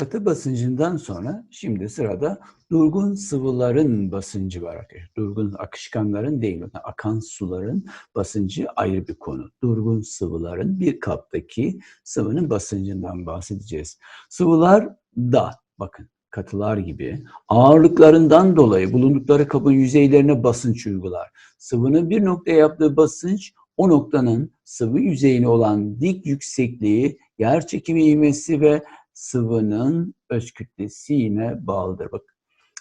katı basıncından sonra şimdi sırada durgun sıvıların basıncı var arkadaşlar. Durgun akışkanların değil, akan suların basıncı ayrı bir konu. Durgun sıvıların bir kaptaki sıvının basıncından bahsedeceğiz. Sıvılar da bakın katılar gibi ağırlıklarından dolayı bulundukları kabın yüzeylerine basınç uygular. Sıvının bir noktaya yaptığı basınç o noktanın sıvı yüzeyine olan dik yüksekliği, yer çekimi ivmesi ve sıvının öz kütlesine bağlıdır. Bak,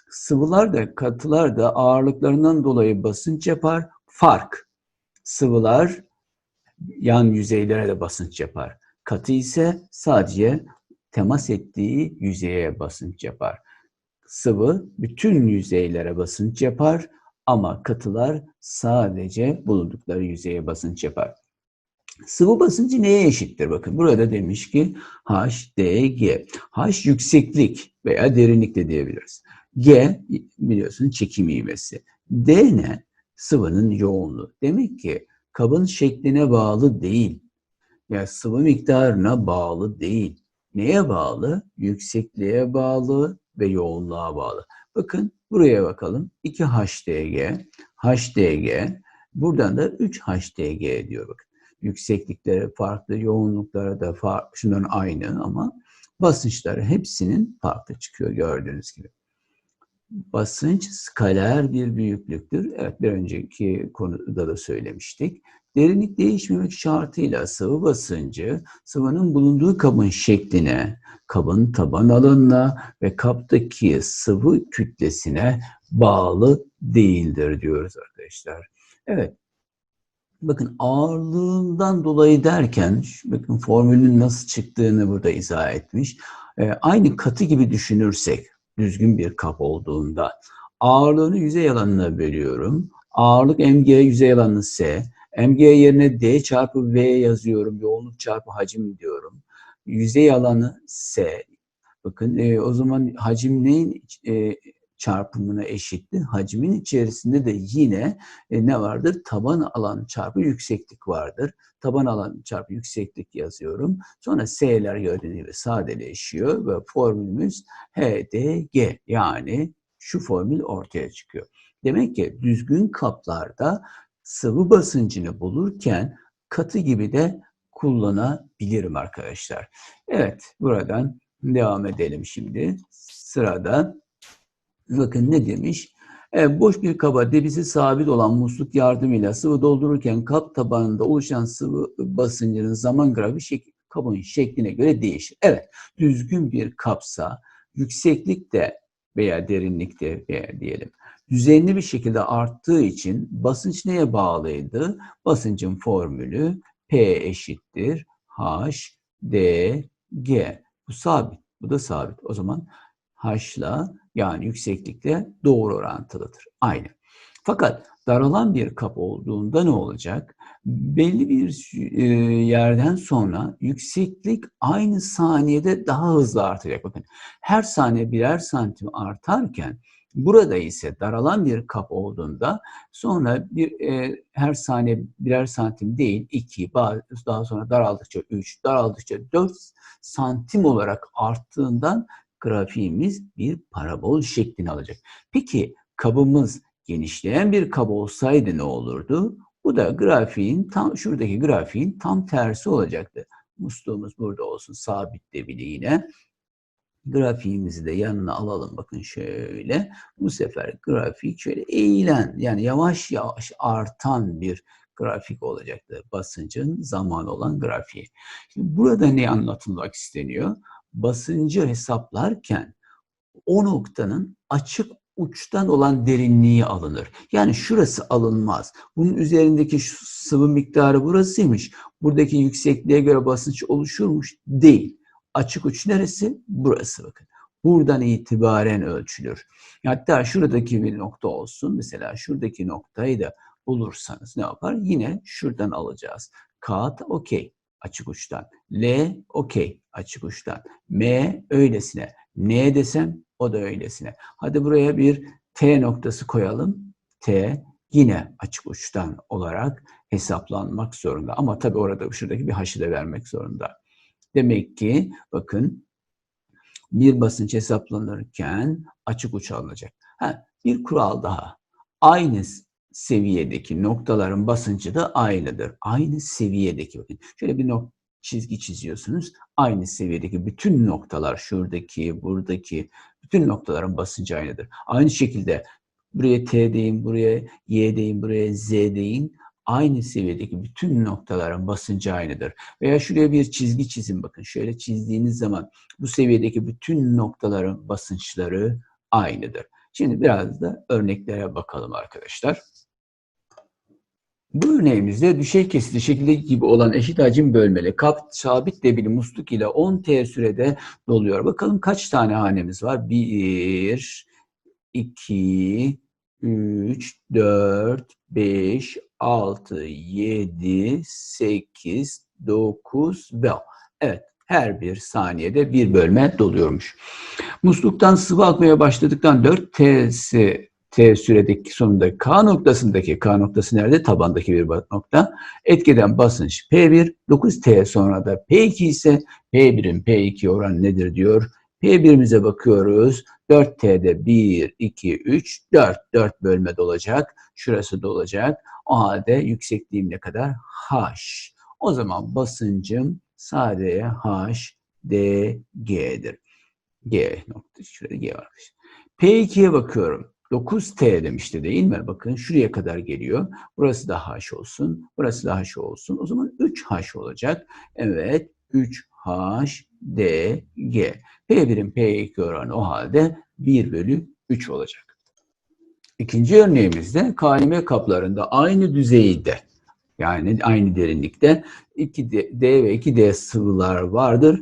sıvılar da katılar da ağırlıklarından dolayı basınç yapar. Fark. Sıvılar yan yüzeylere de basınç yapar. Katı ise sadece temas ettiği yüzeye basınç yapar. Sıvı bütün yüzeylere basınç yapar ama katılar sadece bulundukları yüzeye basınç yapar. Sıvı basıncı neye eşittir? Bakın burada demiş ki H, D, G. H yükseklik veya derinlik de diyebiliriz. G biliyorsun çekim ivmesi. D ne? Sıvının yoğunluğu. Demek ki kabın şekline bağlı değil. Yani sıvı miktarına bağlı değil. Neye bağlı? Yüksekliğe bağlı ve yoğunluğa bağlı. Bakın buraya bakalım. 2 HDG, HDG. Buradan da 3 HDG diyor bakın yükseklikleri farklı, yoğunlukları da farklı, şunların aynı ama basınçları hepsinin farklı çıkıyor gördüğünüz gibi. Basınç skaler bir büyüklüktür. Evet bir önceki konuda da söylemiştik. Derinlik değişmemek şartıyla sıvı basıncı sıvının bulunduğu kabın şekline, kabın taban alanına ve kaptaki sıvı kütlesine bağlı değildir diyoruz arkadaşlar. Evet Bakın ağırlığından dolayı derken, bakın formülün nasıl çıktığını burada izah etmiş. E, aynı katı gibi düşünürsek, düzgün bir kap olduğunda, ağırlığını yüzey alanına bölüyorum. Ağırlık mg, yüzey alanı s. mg yerine d çarpı v yazıyorum. Yoğunluk çarpı hacim diyorum. Yüzey alanı s. Bakın e, o zaman hacim neyin e, çarpımına eşittir. Hacmin içerisinde de yine e, ne vardır? Taban alan çarpı yükseklik vardır. Taban alan çarpı yükseklik yazıyorum. Sonra S'ler gibi sadeleşiyor ve formülümüz HDG yani şu formül ortaya çıkıyor. Demek ki düzgün kaplarda sıvı basıncını bulurken katı gibi de kullanabilirim arkadaşlar. Evet buradan devam edelim şimdi. Sırada Bakın ne demiş? E, boş bir kaba debisi sabit olan musluk yardımıyla sıvı doldururken kap tabanında oluşan sıvı basıncının zaman grafiği şek kabın şekline göre değişir. Evet, düzgün bir kapsa yükseklikte veya derinlikte veya diyelim düzenli bir şekilde arttığı için basınç neye bağlıydı? Basıncın formülü P eşittir H D G. Bu sabit. Bu da sabit. O zaman H'la yani yükseklikle doğru orantılıdır. Aynı. Fakat daralan bir kap olduğunda ne olacak? Belli bir e, yerden sonra yükseklik aynı saniyede daha hızlı artacak. Bakın her saniye birer santim artarken burada ise daralan bir kap olduğunda sonra bir e, her saniye birer santim değil iki daha sonra daraldıkça üç daraldıkça dört santim olarak arttığından grafiğimiz bir parabol şeklini alacak. Peki kabımız genişleyen bir kab olsaydı ne olurdu? Bu da grafiğin tam şuradaki grafiğin tam tersi olacaktı. Musluğumuz burada olsun sabit de bile yine. Grafiğimizi de yanına alalım bakın şöyle. Bu sefer grafik şöyle eğilen yani yavaş yavaş artan bir grafik olacaktı. Basıncın zaman olan grafiği. Şimdi burada ne anlatılmak isteniyor? Basıncı hesaplarken o noktanın açık uçtan olan derinliği alınır. Yani şurası alınmaz. Bunun üzerindeki sıvı miktarı burasıymış. Buradaki yüksekliğe göre basınç oluşurmuş. Değil. Açık uç neresi? Burası bakın. Buradan itibaren ölçülür. Hatta şuradaki bir nokta olsun. Mesela şuradaki noktayı da bulursanız ne yapar? Yine şuradan alacağız. Kağıt okey açık uçtan. L okey açık uçtan. M öylesine. N desem o da öylesine. Hadi buraya bir T noktası koyalım. T yine açık uçtan olarak hesaplanmak zorunda. Ama tabii orada şuradaki bir haşı da vermek zorunda. Demek ki bakın bir basınç hesaplanırken açık uç alınacak. Ha, bir kural daha. Aynı seviyedeki noktaların basıncı da aynıdır. Aynı seviyedeki bakın. Şöyle bir nok çizgi çiziyorsunuz. Aynı seviyedeki bütün noktalar şuradaki, buradaki bütün noktaların basıncı aynıdır. Aynı şekilde buraya T deyin, buraya Y deyin, buraya Z deyin. Aynı seviyedeki bütün noktaların basıncı aynıdır. Veya şuraya bir çizgi çizin bakın. Şöyle çizdiğiniz zaman bu seviyedeki bütün noktaların basınçları aynıdır. Şimdi biraz da örneklere bakalım arkadaşlar. Bu örneğimizde düşey kesitli şekilde gibi olan eşit hacim bölmeli kap sabit debili musluk ile 10 T sürede doluyor. Bakalım kaç tane hanemiz var? 1, 2, 3, 4, 5, 6, 7, 8, 9 ve 10. Evet her bir saniyede bir bölme doluyormuş. Musluktan sıvı akmaya başladıktan 4 T'si T süredeki sonunda K noktasındaki K noktası nerede? Tabandaki bir nokta. Etkeden basınç P1, 9T sonra da P2 ise P1'in P2 oranı nedir diyor. P1'imize bakıyoruz. 4T'de 1, 2, 3, 4. 4 bölme dolacak. Şurası dolacak. O halde yüksekliğim ne kadar? H. O zaman basıncım sadece H, D, G'dir. G nokta. Şurada G var. P2'ye bakıyorum. 9T demişti değil mi? Bakın şuraya kadar geliyor. Burası da H olsun. Burası da H olsun. O zaman 3H olacak. Evet 3H, D, G. P1'in P2 oranı o halde 1 bölü 3 olacak. İkinci örneğimizde kalime kaplarında aynı düzeyde yani aynı derinlikte 2D, D ve 2D sıvılar vardır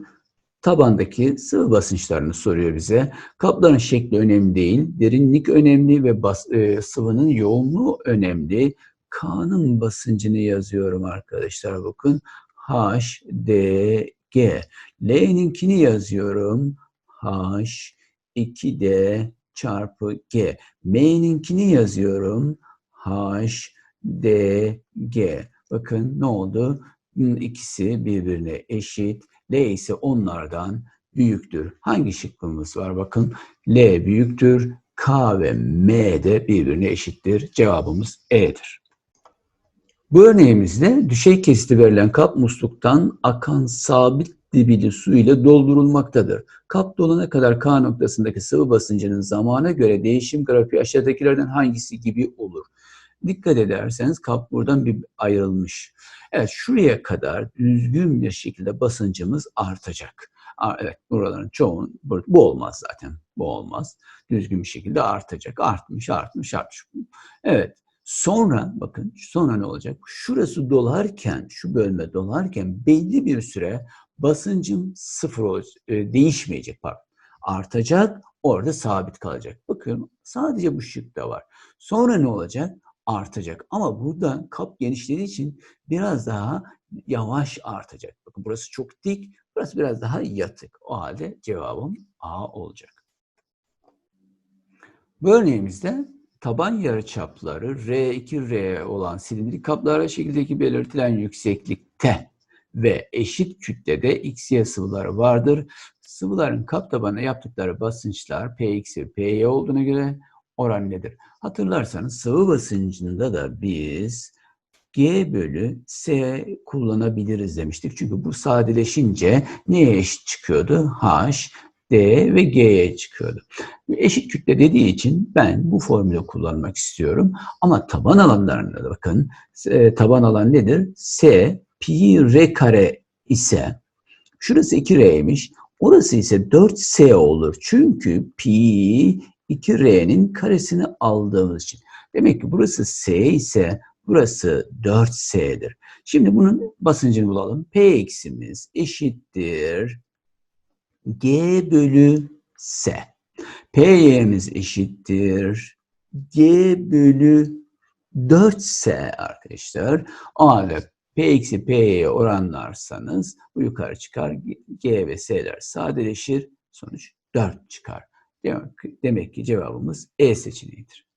tabandaki sıvı basınçlarını soruyor bize. Kapların şekli önemli değil, derinlik önemli ve bas, e, sıvının yoğunluğu önemli. K'nın basıncını yazıyorum arkadaşlar bakın. H, D, G. L'ninkini yazıyorum. H, 2D çarpı G. M'ninkini yazıyorum. H, D, G. Bakın ne oldu? İkisi birbirine eşit. L ise onlardan büyüktür. Hangi şıkkımız var? Bakın L büyüktür. K ve M de birbirine eşittir. Cevabımız E'dir. Bu örneğimizde düşey kesiti verilen kap musluktan akan sabit dibili su ile doldurulmaktadır. Kap dolana kadar K noktasındaki sıvı basıncının zamana göre değişim grafiği aşağıdakilerden hangisi gibi olur? Dikkat ederseniz kap buradan bir ayrılmış. Evet şuraya kadar düzgün bir şekilde basıncımız artacak. Evet buraların çoğun bu olmaz zaten. Bu olmaz. Düzgün bir şekilde artacak. Artmış, artmış, artmış. Evet. Sonra bakın sonra ne olacak? Şurası dolarken, şu bölme dolarken belli bir süre basıncım sıfır olacak, e, değişmeyecek pardon. Artacak, orada sabit kalacak. Bakıyorum sadece bu şıkta var. Sonra ne olacak? Artacak. Ama burada kap genişlediği için biraz daha yavaş artacak. Bakın burası çok dik, burası biraz daha yatık. O halde cevabım A olacak. Bu örneğimizde taban yarıçapları R2R olan silindirik kaplara şekildeki belirtilen yükseklikte ve eşit kütlede XY sıvıları vardır. Sıvıların kap tabanına yaptıkları basınçlar Px ve Py olduğuna göre oran nedir? Hatırlarsanız sıvı basıncında da biz G bölü S kullanabiliriz demiştik. Çünkü bu sadeleşince neye eşit çıkıyordu? H, D ve G'ye çıkıyordu. Eşit kütle dediği için ben bu formülü kullanmak istiyorum. Ama taban alanlarında da bakın e, taban alan nedir? S pi r kare ise şurası 2r'ymiş. Orası ise 4s olur. Çünkü pi 2R'nin karesini aldığımız için. Demek ki burası S ise burası 4S'dir. Şimdi bunun basıncını bulalım. P eksimiz eşittir G bölü S. P'yemiz eşittir G bölü 4S arkadaşlar. O halde P eksi P'ye oranlarsanız bu yukarı çıkar. G ve S'ler sadeleşir. Sonuç 4 çıkar. Demek ki cevabımız E seçeneğidir.